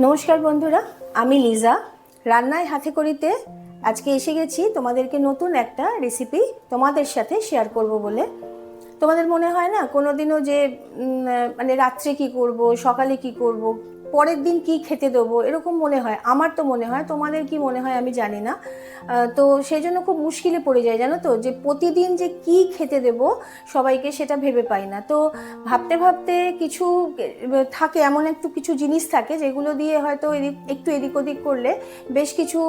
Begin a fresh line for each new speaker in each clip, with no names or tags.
নমস্কার বন্ধুরা, আমি লিজা। রান্নায় হাতে করিতে আজকে এসে গেছি তোমাদেরকে নতুন একটা রেসিপি তোমাদের সাথে শেয়ার করব বলে। তোমাদের মনে হয় না, কোনোদিনও যে মানে রাত্রে কি করব, সকালে কি করব পরের দিন কি খেতে দেবো? এরকম মনে হয়। আমার তো মনে হয়, তোমাদের কি মনে হয় আমি জানি না। তো সেই জন্য খুব মুশকিলে পড়ে যায়, জানো তো? যে প্রতিদিন যে কি খেতে দেব সবাইকে সেটা ভেবে পাই না। তো ভাবতে ভাবতে কিছু থাকে এমন একটু কিছু জিনিস থাকে যেগুলো দিয়ে হয়তো এদিক, একটু এদিক ওদিক করলে বেশ কিছু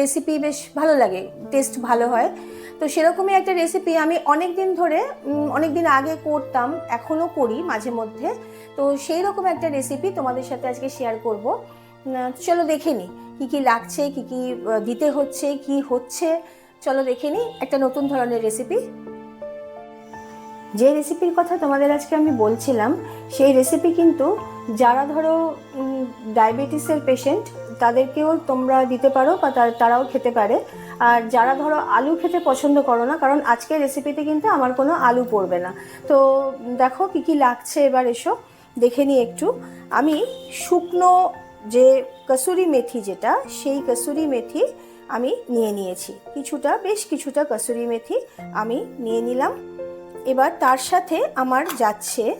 রেসিপি বেশ ভালো লাগে টেস্ট ভালো হয়। তো সেরকমই একটা রেসিপি আমি অনেক দিন ধরে অনেক দিন আগে করতাম, এখনও করি মাঝে মধ্যে। তো সেই রকম একটা রেসিপি তোমাদের সাথে আজকে শেয়ার করব। চলো দেখে নিই কী কী লাগছে, কী কী দিতে হচ্ছে, কি হচ্ছে? চলো দেখে নিই একটা নতুন ধরনের রেসিপি যে রেসিপির কথা তোমাদের আজকে আমি বলছিলাম, সেই রেসিপি কিন্তু যারা ধরো ডায়াবেটিসের পেশেন্ট তাদেরকেও তোমরা দিতে পারো বা তার- তারাও খেতে পারে। আর যারা ধরো আলু খেতে পছন্দ করো না, কারণ আজকের রেসিপিতে কিন্তু আমার কোনো আলু পড়বে না। তো দেখো কি কি লাগছে এবার এসো। দেখে নিই একটু। আমি শুকনো যে কসুরি মেথি যেটা, সেই কসুরি মেথি আমি নিয়ে নিয়েছি। কিছুটা, বেশ কিছুটা কসুরি মেথি আমি নিয়ে নিলাম। এবার তার সাথে আমার যাচ্ছে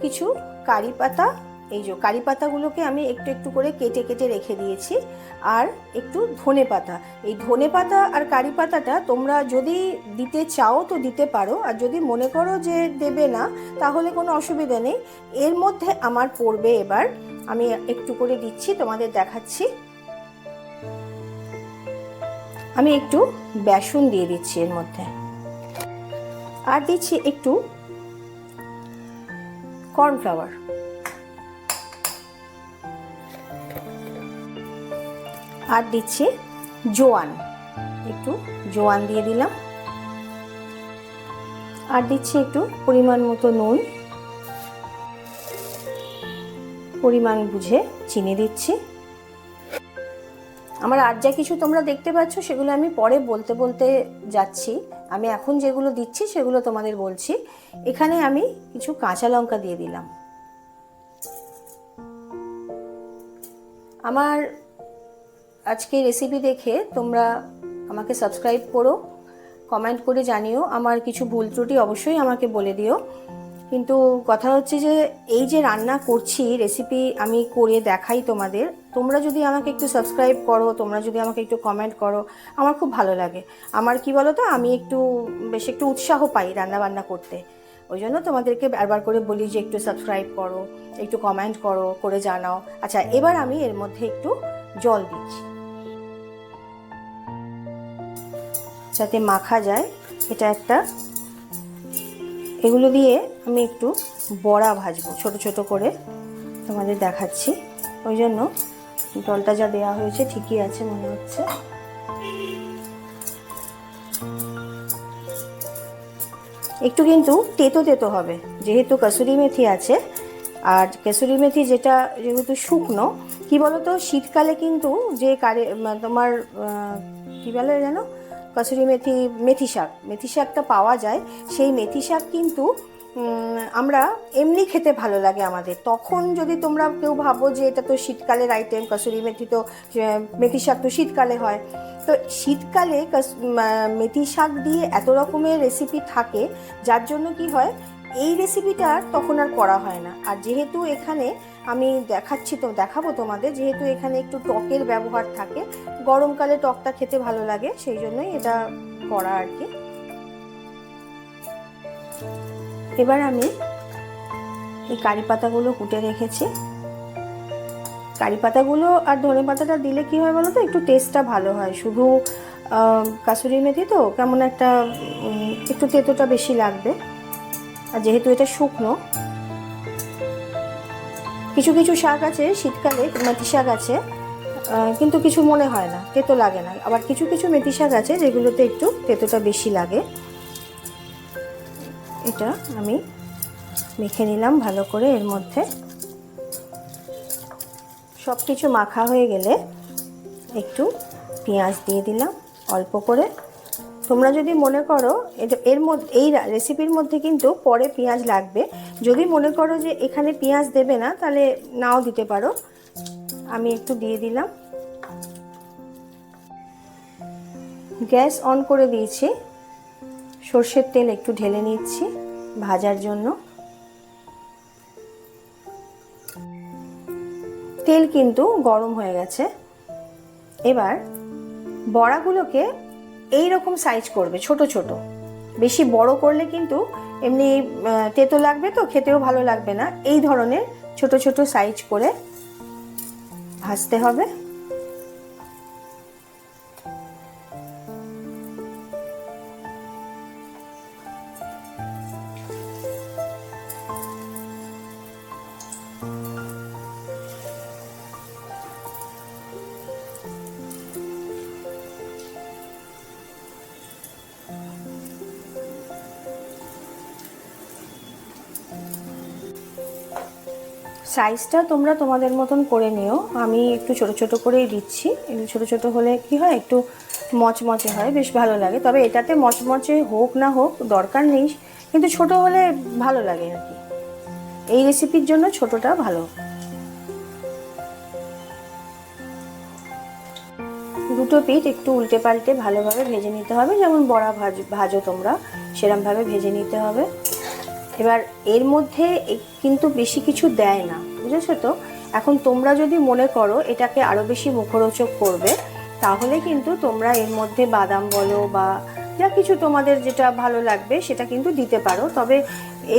কিছু কারি পাতা এই যে কারি পাতাগুলোকে আমি একটু একটু করে কেটে কেটে রেখে দিয়েছি। আর একটু ধনে পাতা। এই ধনে পাতা আর কারি পাতাটা তোমরা যদি দিতে চাও তো দিতে পারো। আর যদি মনে করো যে দেবে না, তাহলে কোনো অসুবিধা নেই। এর মধ্যে আমার পড়বে এবার। আমি একটু করে দিচ্ছি, তোমাদের দেখাচ্ছি। আমি একটু বেসন দিয়ে দিচ্ছি এর মধ্যে। আর দিচ্ছি একটু কর্নফ্লাওয়ার আর দিচ্ছি জোয়ান। একটু জোয়ান দিয়ে দিলাম। আর দিচ্ছি একটু পরিমাণ মতো নুন। পরিমাণ বুঝে চিনি দিচ্ছি। আমার আর যা কিছু তোমরা দেখতে পাচ্ছ সেগুলো আমি পরে বলতে বলতে যাচ্ছি। আমি এখন যেগুলো দিচ্ছি সেগুলো তোমাদের বলছি। এখানে আমি কিছু কাঁচা লঙ্কা দিয়ে দিলাম। আমার আজকে রেসিপি দেখে তোমরা আমাকে সাবস্ক্রাইব করো কমেন্ট করে জানিও, আমার কিছু ভুল ত্রুটি অবশ্যই আমাকে বলে দিও। কিন্তু কথা হচ্ছে যে, এই যে রান্না করছি রেসিপি আমি করে দেখাই তোমাদের, তোমরা যদি আমাকে একটু সাবস্ক্রাইব করো, তোমরা যদি আমাকে একটু কমেন্ট করো, আমার খুব ভালো লাগে। আমার কি বলো তো আমি একটু, বেশ একটু উৎসাহ পাই রান্না বান্না করতে। ওই জন্য তোমাদেরকে বারবার করে বলি যে, একটু সাবস্ক্রাইব করো, একটু কমেন্ট করো, করে জানাও। আচ্ছা এবার আমি এর মধ্যে একটু জল দিচ্ছি। যাতে মাখা যায়, এটা একটা। এগুলো দিয়ে আমি একটু বড়া ভাজবো, ছোট ছোট করে তোমাদের দেখাচ্ছি। ওই জন্য জলটা যা দেওয়া হয়েছে ঠিকই আছে মনে হচ্ছে। একটু কিন্তু তেতো তেতো হবে, যেহেতু কসুরি মেথি আছে। আর কসুরি মেথি যেটা, যেহেতু শুকনো কি বলতো? শীতকালে কিন্তু যে কারে তোমার কি বলে যেন? কসুরি মেথি মেথি শাক, মেথি শাকটা পাওয়া যায়। সেই মেথি শাক কিন্তু আমরা এমনি খেতে ভালো লাগে আমাদের। তখন যদি তোমরা কেউ ভাবো যে এটা তো শীতকালের আইটেম কসুরি মেথি তো মেথি শাক তো শীতকালে হয়। তো শীতকালে মেথি শাক দিয়ে এত রকমের রেসিপি থাকে, যার জন্য কি হয় এই রেসিপিটা তখন আর করা হয় না। আর যেহেতু এখানে আমি দেখাচ্ছি তো, দেখাবো তোমাদের, যেহেতু এখানে একটু টকের ব্যবহার থাকে, গরমকালে টকটা খেতে ভালো লাগে, সেই জন্যই এটা করা আর কি। এবার আমি এই কারি পাতাগুলো কুটে রেখেছি। কারি পাতাগুলো আর ধনে পাতাটা দিলে কি হয় বলো তো একটু টেস্টটা ভালো হয়। শুধু কাসুরি মেথি তো, কেমন একটা একটু তেতোটা বেশি লাগবে। আর যেহেতু এটা শুকনো, কিছু কিছু শাক আছে, শীতকালে মেথি শাক আছে কিন্তু কিছু মনে হয় না, তেতো লাগে না। আবার কিছু কিছু মেথি শাক আছে যেগুলোতে একটু তেতোটা বেশি লাগে। এটা আমি মেখে নিলাম ভালো করে এর মধ্যে। সব কিছু মাখা হয়ে গেলে একটু পেঁয়াজ দিয়ে দিলাম অল্প করে। তোমরা যদি মনে করো এর মধ্যে, এই রেসিপির মধ্যে কিন্তু পরে পেঁয়াজ লাগবে। যদি মনে করো যে এখানে পেঁয়াজ দেবে না, তাহলে নাও দিতে পারো। আমি একটু দিয়ে দিলাম। গ্যাস অন করে দিয়েছি। সর্ষের তেল একটু ঢেলে নিচ্ছি ভাজার জন্য। তেল কিন্তু গরম হয়ে গেছে। এবার বড়াগুলোকে এই রকম সাইজ করবে, ছোট ছোট। বেশি বড় করলে কিন্তু এমনি তেতো লাগবে তো, খেতেও ভালো লাগবে না। এই ধরনের ছোট ছোট সাইজ করে ভাজতে হবে। সাইজটা তোমরা তোমাদের মতন করে নিও। আমি একটু ছোট ছোট করেই দিচ্ছি। ছোট ছোট হলে কি হয়, একটু মচমচে হয়, বেশ ভালো লাগে। তবে এটাতে মচমচে হোক না হোক দরকার নেই, কিন্তু ছোট হলে ভালো লাগে আর কি। এই রেসিপির জন্য ছোটটা ভালো। দুটো পিঠ একটু উল্টে পাল্টে ভালোভাবে ভেজে নিতে হবে। যেমন বড়া ভাজ ভাজো তোমরা, সেরমভাবে ভেজে নিতে হবে। এবার এর মধ্যে কিন্তু বেশি কিছু দেয় না, বুঝেছ তো? এখন তোমরা যদি মনে করো এটাকে আরও বেশি মুখরোচক করবে, তাহলে কিন্তু তোমরা এর মধ্যে বাদাম বলো বা যা কিছু তোমাদের যেটা ভালো লাগবে সেটা কিন্তু দিতে পারো। তবে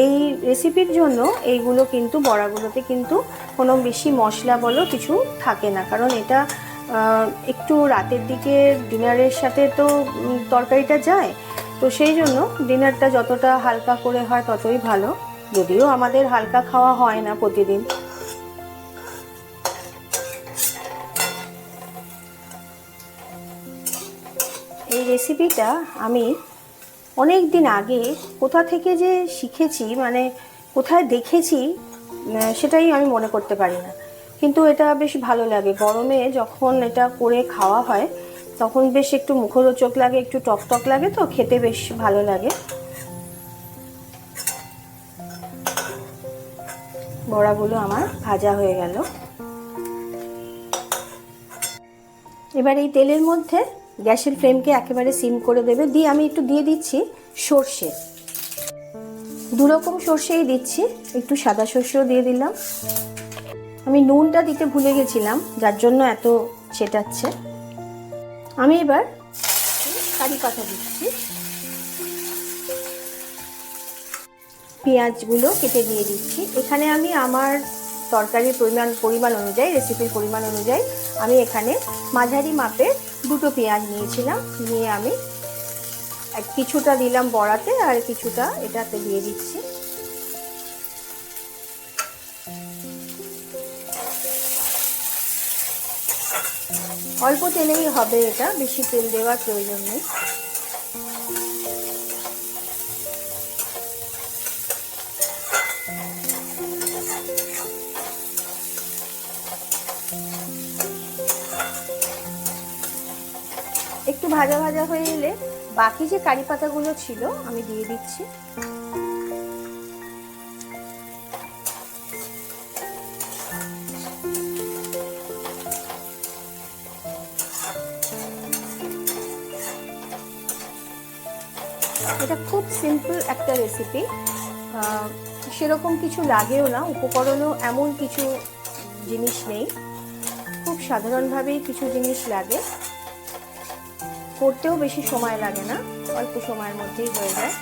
এই রেসিপির জন্য এইগুলো কিন্তু, বড়াগুলোতে কিন্তু কোনো বেশি মশলা বলো কিছু থাকে না। কারণ এটা একটু রাতের দিকে ডিনারের সাথে তো তরকারিটা যায় তো সেই জন্য ডিনারটা যতটা হালকা করে হয় ততই ভালো। যদিও আমাদের হালকা খাওয়া হয় না প্রতিদিন। এই রেসিপিটা আমি অনেক দিন আগে কোথা থেকে যে শিখেছি মানে কোথায় দেখেছি সেটাই আমি মনে করতে পারি না। কিন্তু এটা বেশ ভালো লাগে। গরমে যখন এটা করে খাওয়া হয় তখন বেশ একটু মুখরোচক লাগে, একটু টক টক লাগে তো, খেতে বেশ ভালো লাগে। বড়াগুলো আমার ভাজা হয়ে গেল। এবার এই তেলের মধ্যে গ্যাসের ফ্লেমকে একেবারে সিম করে দেবে। দিয়ে আমি একটু দিয়ে দিচ্ছি সর্ষে। দু রকম সর্ষেই দিচ্ছি, একটু সাদা সর্ষেও দিয়ে দিলাম। আমি নুনটা দিতে ভুলে গেছিলাম, যার জন্য এত ছেটাচ্ছে। আমি এবার কারি পাতা দিচ্ছি। পেঁয়াজগুলো কেটে দিয়ে দিচ্ছি। এখানে আমি আমার তরকারির পরিমাণ পরিমাণ অনুযায়ী রেসিপির পরিমাণ অনুযায়ী আমি এখানে মাঝারি মাপে দুটো পেঁয়াজ নিয়েছিলাম। নিয়ে আমি কিছুটা দিলাম বড়াতে আর কিছুটা এটাতে দিয়ে দিচ্ছি। অল্প তেলেই হবে এটা, বেশি তেল দেওয়ার প্রয়োজন নেই। একটু ভাজা ভাজা হয়ে এলে বাকি যে কারি পাতাগুলো ছিল, আমি দিয়ে দিচ্ছি। এটা খুব সিম্পল একটা রেসিপি সেরকম কিছু লাগেও না, উপকরণও এমন কিছু জিনিস নেই। খুব সাধারণভাবেই কিছু জিনিস লাগে। করতেও বেশি সময় লাগে না, অল্প সময়ের মধ্যেই হয়ে যায়।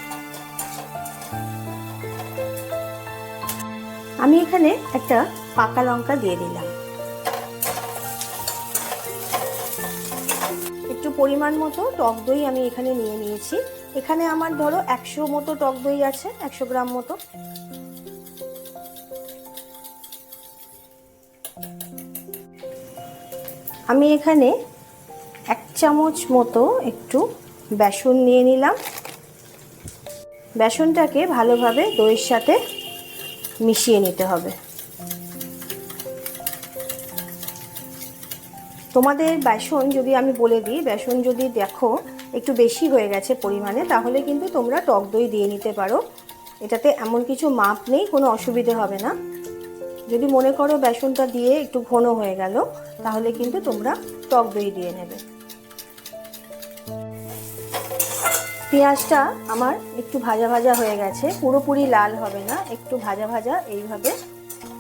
আমি এখানে একটা পাকা লঙ্কা দিয়ে দিলাম। একটু পরিমাণ মতো টক দই আমি এখানে নিয়ে নিয়েছি। এখানে আমার ধরো একশো মতো টক দই আছে, একশো গ্রাম মতো। আমি এখানে এক চামচ মতো একটু বেসন নিয়ে নিলাম। বেসনটাকে ভালোভাবে দইয়ের সাথে মিশিয়ে নিতে হবে। তোমাদের বেসন যদি আমি বলে দিই, বেসন যদি দেখো একটু বেশি হয়ে গেছে পরিমাণে, তাহলে কিন্তু তোমরা টক দই দিয়ে নিতে পারো। এটাতে এমন কিছু মাপ নেই, কোনো অসুবিধে হবে না। যদি মনে করো বেসনটা দিয়ে একটু ঘন হয়ে গেল, তাহলে কিন্তু তোমরা টক দই দিয়ে নেবে। পেঁয়াজটা আমার একটু ভাজা ভাজা হয়ে গেছে, পুরোপুরি লাল হবে না, একটু ভাজা ভাজা এইভাবে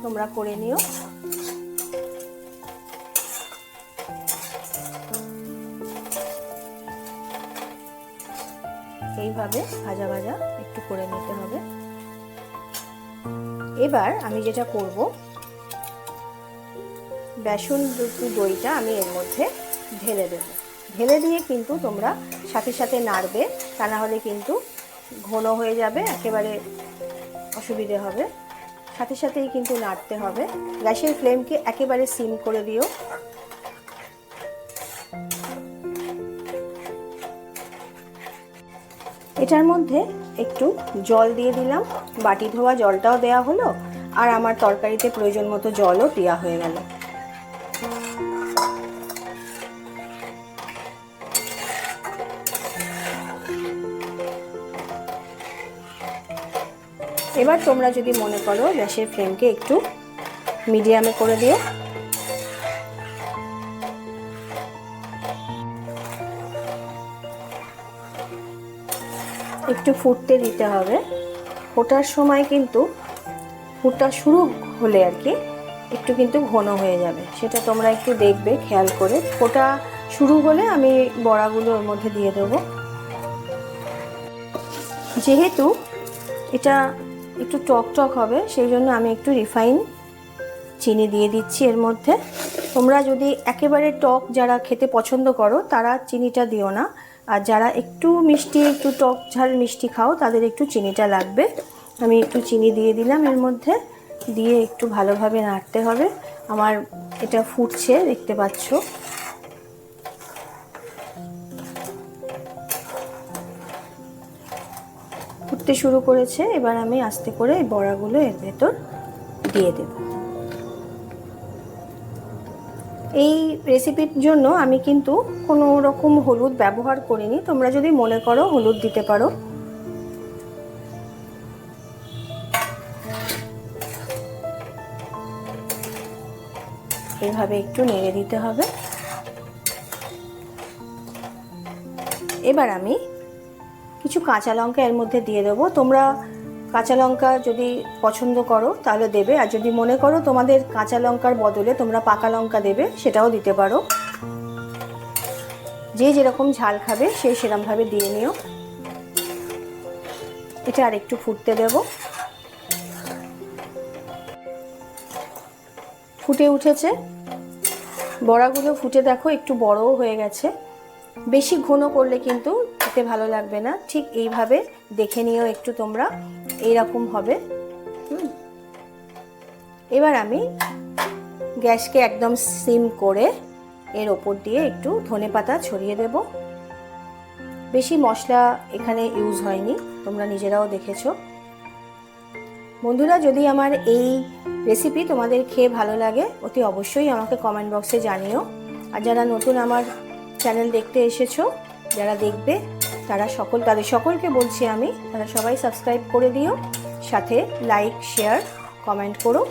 তোমরা করে নিও। এইভাবে ভাজা ভাজা একটু করে নিতে হবে। এবার আমি যেটা করব, বেসন দইটা আমি এর মধ্যে ঢেলে দেব। ঢেলে দিয়ে কিন্তু তোমরা সাথে সাথে নাড়বে, তা না হলে কিন্তু ঘন হয়ে যাবে, একেবারে অসুবিধে হবে। সাথে সাথেই কিন্তু নাড়তে হবে। গ্যাসের ফ্লেমকে একেবারে সিম করে দিও। এটার মধ্যে একটু জল দিয়ে দিলাম। বাটি ধোয়া জলটাও দেওয়া হলো আর আমার তরকারিতে প্রয়োজন মতো জলও দেওয়া হয়ে গেল। এবার তোমরা যদি মনে করো গ্যাসের ফ্লেমকে একটু মিডিয়ামে করে দিও। একটু ফুটতে দিতে হবে। ফোটার সময় কিন্তু ফুটা শুরু হলে আর কি একটু কিন্তু ঘন হয়ে যাবে। সেটা তোমরা একটু দেখবে, খেয়াল করে। ফোটা শুরু হলে আমি বড়াগুলো ওর মধ্যে দিয়ে দেবো। যেহেতু এটা একটু টক টক হবে, সেই জন্য আমি একটু রিফাইন চিনি দিয়ে দিচ্ছি এর মধ্যে। তোমরা যদি একেবারে টক যারা খেতে পছন্দ করো, তারা চিনিটা দিও না। আর যারা একটু মিষ্টি, একটু টক ঝাল মিষ্টি খাও, তাদের একটু চিনিটা লাগবে। আমি একটু চিনি দিয়ে দিলাম এর মধ্যে। দিয়ে একটু ভালোভাবে নাড়তে হবে। আমার এটা ফুটছে, দেখতে পাচ্ছ। ফুটতে শুরু করেছে। এবার আমি আস্তে করে বড়াগুলো এর ভেতর দিয়ে দেব। এই রেসিপির জন্য আমি কিন্তু কোনো রকম হলুদ ব্যবহার করিনি। তোমরা যদি মনে করো হলুদ দিতে পারো। এইভাবে একটু নেড়ে দিতে হবে। এবার আমি কিছু কাঁচা লঙ্কা এর মধ্যে দিয়ে দেবো। তোমরা কাঁচা লঙ্কা যদি পছন্দ করো, তাহলে দেবে। আর যদি মনে করো তোমাদের কাঁচা লঙ্কার বদলে তোমরা পাকা লঙ্কা দেবে, সেটাও দিতে পারো। যে যেরকম ঝাল খাবে, সে সেরকমভাবে দিয়ে নিও। এটা আর একটু ফুটতে দেব। ফুটে উঠেছে। বড়াগুলো ফুটে দেখো, একটু বড়ও হয়ে গেছে। বেশি ঘন করলে কিন্তু খেতে ভালো লাগবে না, ঠিক এইভাবে দেখে নিও একটু তোমরা, এইরকম হবে। এবার আমি গ্যাসকে একদম সিম করে এর ওপর দিয়ে একটু ধনে পাতা ছড়িয়ে দেব। বেশি মশলা এখানে ইউজ হয়নি, তোমরা নিজেরাও দেখেছ। বন্ধুরা, যদি আমার এই রেসিপি তোমাদের খেয়ে ভালো লাগে, অতি অবশ্যই আমাকে কমেন্ট বক্সে জানিও। আর যারা নতুন আমার চ্যানেল দেখতে এসেছ, যারা দেখবে তারা সকল তাদের সকলকে বলছি আমি, তারা সবাই সাবস্ক্রাইব করে দিও, সাথে লাইক শেয়ার কমেন্ট করো।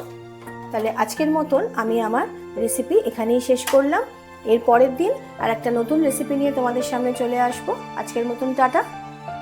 তাহলে আজকের মতন আমি আমার রেসিপি এখানেই শেষ করলাম। এর পরের দিন আর একটা নতুন রেসিপি নিয়ে তোমাদের সামনে চলে আসব। আজকের মতন টাটা।